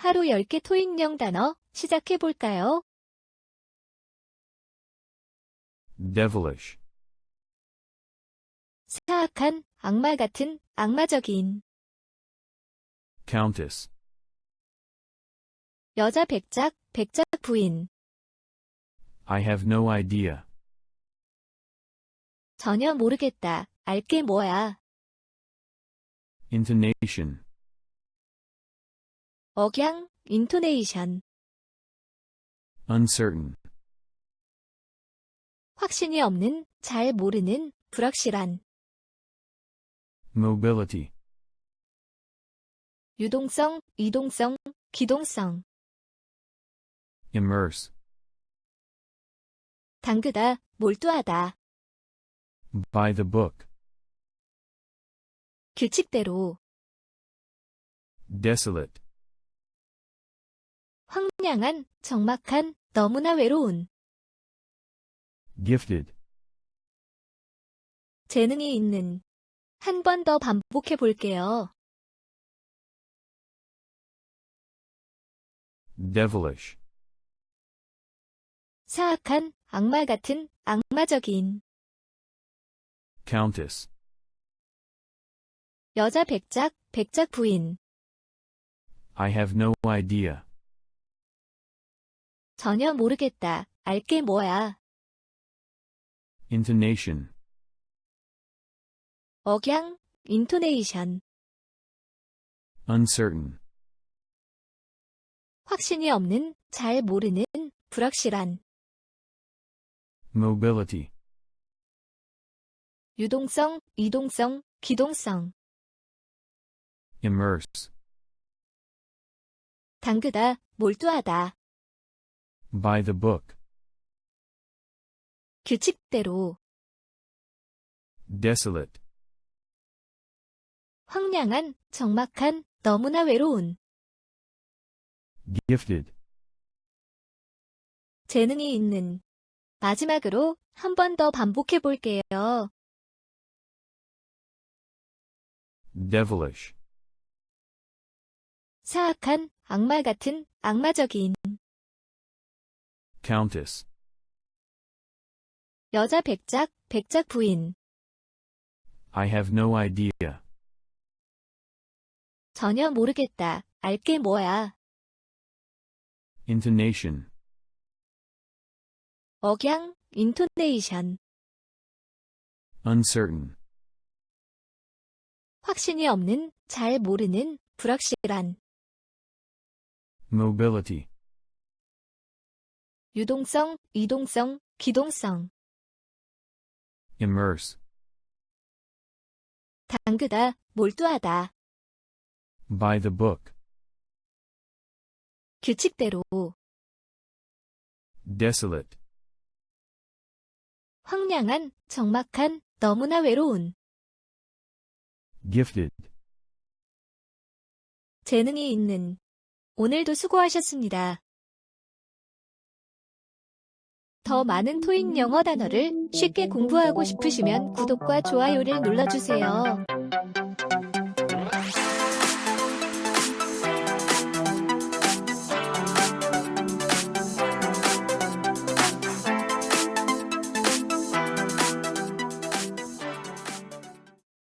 하루 10개 토익령 단어 시작해 볼까요? devilish, 사악한, 악마 같은, 악마적인, countess, 여자 백작, 백작 부인, I have no idea, 전혀 모르겠다, 알게 뭐야, intonation, 억양, 인토네이션, uncertain, 확신이 없는, 잘 모르는, 불확실한, mobility, 유동성, 이동성, 기동성, immerse, 당그다, 몰두하다, by the book, 규칙대로, desolate, 황량한, 적막한, 너무나 외로운, gifted, 재능이 있는. 한 번 더 반복해 볼게요. devilish, 사악한, 악마 같은, 악마적인, countess, 여자 백작, 백작 부인, I have no idea, 전혀 모르겠다, 알게 뭐야, intonation, 억양, 인토네이션, uncertain, 확신이 없는, 잘 모르는, 불확실한, mobility, 유동성, 이동성, 기동성, immerse, 당그다, 몰두하다, by the book, 규칙대로, desolate, 황량한, 적막한, 너무나 외로운, gifted, 재능이 있는. 마지막으로 한 번 더 반복해 볼게요. devilish, 사악한, 악마 같은, 악마적인, countess, 여자 백작, 백작 부인, I have no idea, 전혀 모르겠다, 알게 뭐야, intonation, 억양, 인토네이션, uncertain, 확신이 없는, 잘 모르는, 불확실한, mobility, 유동성, 이동성, 기동성, immerse, 당그다, 몰두하다, by the book, 규칙대로, desolate, 황량한, 적막한, 너무나 외로운, gifted. 재능이 있는. 오늘도 수고하셨습니다. 더 많은 토익 영어 단어를 쉽게 공부하고 싶으시면 구독과 좋아요를 눌러주세요.